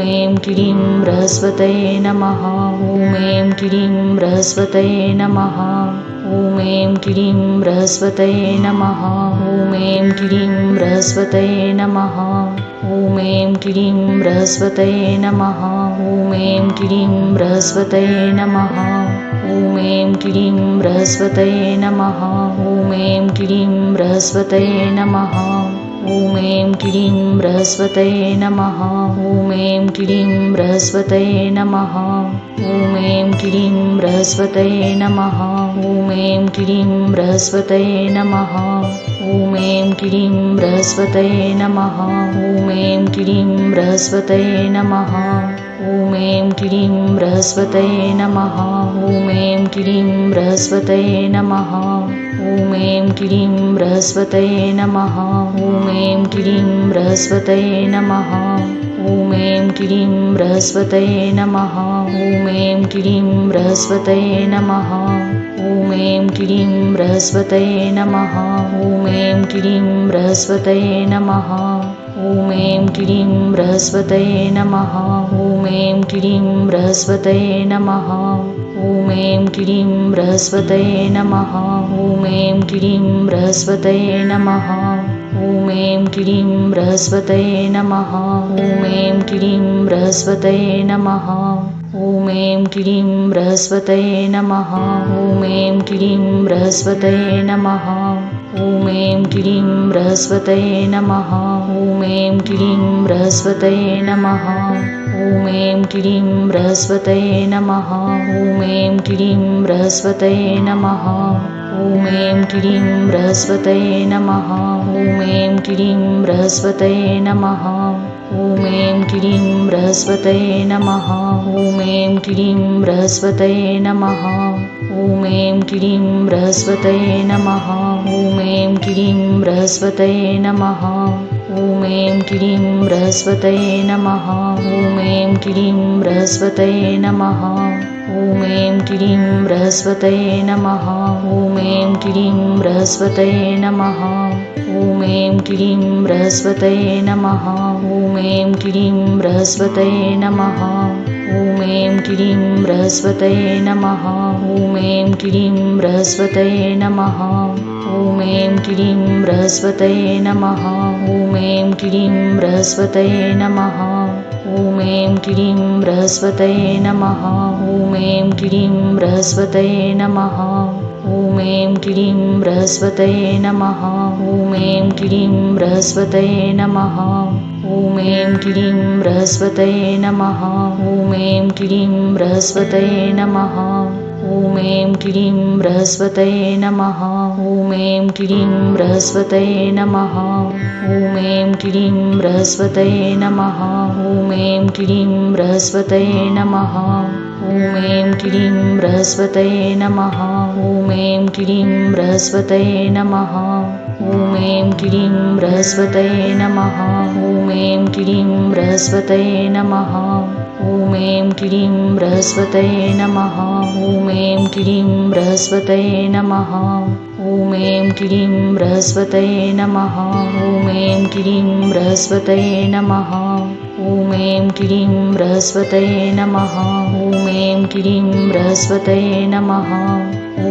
ॐ क्लीं बृहस्वतये नमः ॐ ऐं क्लीं बृहस्वतये नमः ॐ ऐं क्लीं बृहस्वतये नमः ॐ ऐं क्लीं बृहस्वतये नमः ॐ ऐं क्लीं बृहस्वतये नमः ॐ ऐं क्लीं बृहस्वतये नमः ॐ ऐं क्लीं बृहस्वतये नमः ॐ ऐं क्लीं बृहस्वतये नमः। ॐ ऐं क्लीं बृहस्पतये नमः। ॐ ऐं क्लीं बृहस्पतये नमः। ॐ ऐं क्लीं बृहस्पतये नमः। ॐ ऐं क्लीं बृहस्पतये नमः। ॐ ऐं क्लीं बृहस्पतये नमः। ॐ ऐं क्लीं बृहस्पतये नमः। ॐ ऐं क्लीं बृहस्पतये नमः। ॐ ऐं क्लीं बृहस्पतये नमः क्लीं बृहस्पतये नमः। ॐ ऐं क्लीं बृहस्पतये नमः। ॐ ऐं क्लीं बृहस्पतये नमः। ॐ ऐं क्लीं बृहस्पतये नमः। ॐ ऐं क्लीं बृहस्पतये नमः। ॐ ऐं क्लीं बृहस्पतये नमः ॐ ऐं क्लीं बृहस्पतये नमः। ॐ ऐं क्लीं बृहस्पतये नमः। ॐ ऐं क्लीं बृहस्पतये नमः। ॐ ऐं क्लीं बृहस्पतये नमः। ॐ ऐं क्लीं बृहस्पतये नमः। ॐ ऐं क्लीं बृहस्पतये नमः। ॐ ऐं क्लीं बृहस्पतये नमः। ॐ ऐं क्लीं बृहस्पतये नमः ॐ ऐं क्लीं बृहस्पतये नमः। ॐ ऐं क्लीं बृहस्पतये नमः। ॐ ऐं क्लीं बृहस्पतये नमः। ॐ ऐं क्लीं बृहस्पतये नमः। ॐ ऐं क्लीं बृहस्पतये नमः। ॐ ऐं क्लीं बृहस्पतये नमः ॐ ऐं क्लीं बृहस्पतये नमः। ॐ क्लीं बृहस्पतये नमः। ॐ क्लीं बृहस्पतये नमः। ॐ क्लीं बृहस्पतये नमः ॐ ऐं क्लीं बृहस्पतये नमः। ॐ ऐं क्लीं बृहस्पतये नमः। ॐ ऐं क्लीं बृहस्पतये नमः। ॐ ऐं क्लीं बृहस्पतये नमः। ॐ ऐं क्लीं बृहस्पतये नमः। ॐ ऐं क्लीं बृहस्पतये नमः ॐ ऐं क्लीं बृहस्पतये नमः। ॐ ऐं क्लीं बृहस्पतये नमः। ॐ ऐं क्लीं बृहस्पतये नमः। ॐ ऐं क्लीं बृहस्पतये नमः। ॐ ऐं क्लीं बृहस्पतये नमः। ॐ ऐं क्लीं बृहस्पतये नमः। ॐ ऐं क्लीं बृहस्पतये नमः। ॐ ऐं क्लीं बृहस्पतये नमः ॐ ऐं क्लीं बृहस्पतये नमः। ॐ ऐं क्लीं बृहस्पतये नमः। ॐ ऐं क्लीं बृहस्पतये नमः। ॐ ऐं क्लीं बृहस्पतये नमः। ॐ ऐं क्लीं बृहस्पतये नमः। ॐ ऐं क्लीं बृहस्पतये नमः। ॐ ऐं क्लीं बृहस्पतये नमः। ॐ ऐं क्लीं बृहस्पतये नमः ॐ ऐं क्लीं बृहस्पतये नमः ॐ ऐं क्लीं बृहस्पतये नमः ॐ ऐं क्लीं बृहस्पतये नमः ॐ ऐं क्लीं बृहस्पतये नमः ॐ ऐं क्लीं बृहस्पतये नमः। ॐ ऐं क्लीं बृहस्पतये नमः। ॐ ऐं क्लीं बृहस्पतये नमः। ॐ ऐं क्लीं बृहस्पतये नमः।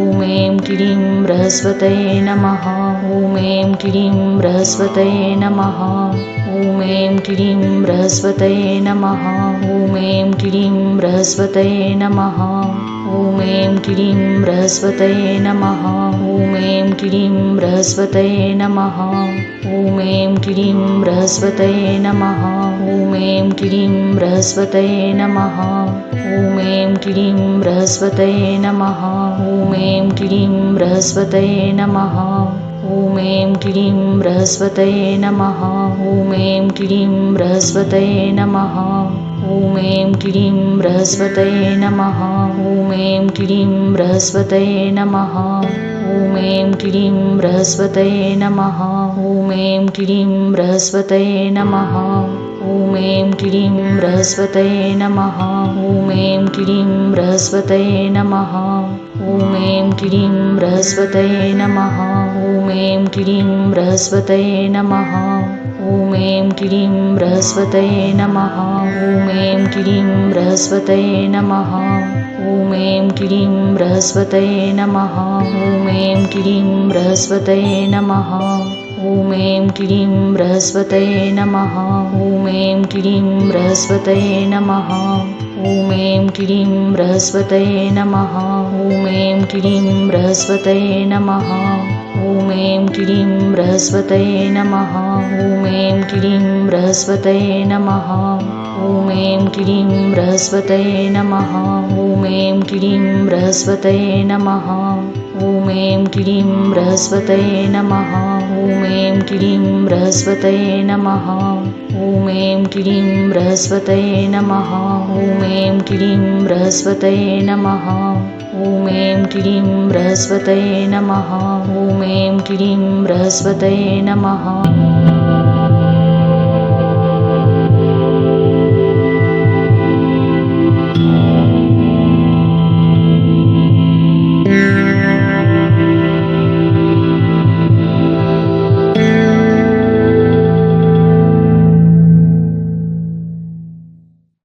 ॐ ऐं क्लीं बृहस्पतये नमः। ॐ ऐं क्लीं बृहस्पतये नमः। ॐ ऐं क्लीं बृहस्पतये नमः। ॐ ऐं क्लीं बृहस्पतये नमः क्लीं बृहस्पतये नमः ॐ क्लीं बृहस्पतये नमः ॐ क्लीं बृहस्पतये नमः ॐ ऐं क्लीं बृहस्पतये नमः ॐ क्लीं बृहस्पतये नमः ॐ क्लीं बृहस्पतये नमः ॐ क्लीं बृहस्पतये नमः ॐ क्लीं बृहस्पतये नमः ॐ ऐं क्लीं बृहस्पतये नमः। ॐ ऐं क्लीं बृहस्पतये नमः। ॐ ऐं क्लीं बृहस्पतये नमः। ॐ ऐं क्लीं बृहस्पतये नमः। ॐ ऐं क्लीं बृहस्पतये नमः। ॐ ऐं क्लीं बृहस्पतये नमः। ॐ ऐं क्लीं बृहस्पतये नमः ऐं क्लीं बृहस्पतये नमः। ॐ ऐं क्लीं बृहस्पतये नमः। ॐ ऐं क्लीं बृहस्पतये नमः। ॐ ऐं क्लीं बृहस्पतये नमः। ॐ ऐं क्लीं बृहस्पतये नमः। ॐ ऐं क्लीं बृहस्पतये नमः। ॐ ऐं क्लीं बृहस्पतये नमः। ॐ ऐं क्लीं बृहस्पतये नमः। ॐ ऐं क्लीं बृहस्पतये नमः ॐ ऐं क्लीं बृहस्पतये नमः। ॐ ऐं क्लीं बृहस्पतये नमः। ॐ ऐं क्लीं बृहस्पतये नमः। ॐ ऐं क्लीं बृहस्पतये नमः। ॐ ऐं क्लीं बृहस्पतये नमः। ॐ ऐं क्लीं बृहस्पतये नमः ॐ ऐं क्लीं बृहस्पतये नमः ॐ ऐं क्लीं बृहस्पतये नमः ॐ ऐं क्लीं बृहस्पतये नमः ॐ ऐं क्लीं बृहस्पतये नमः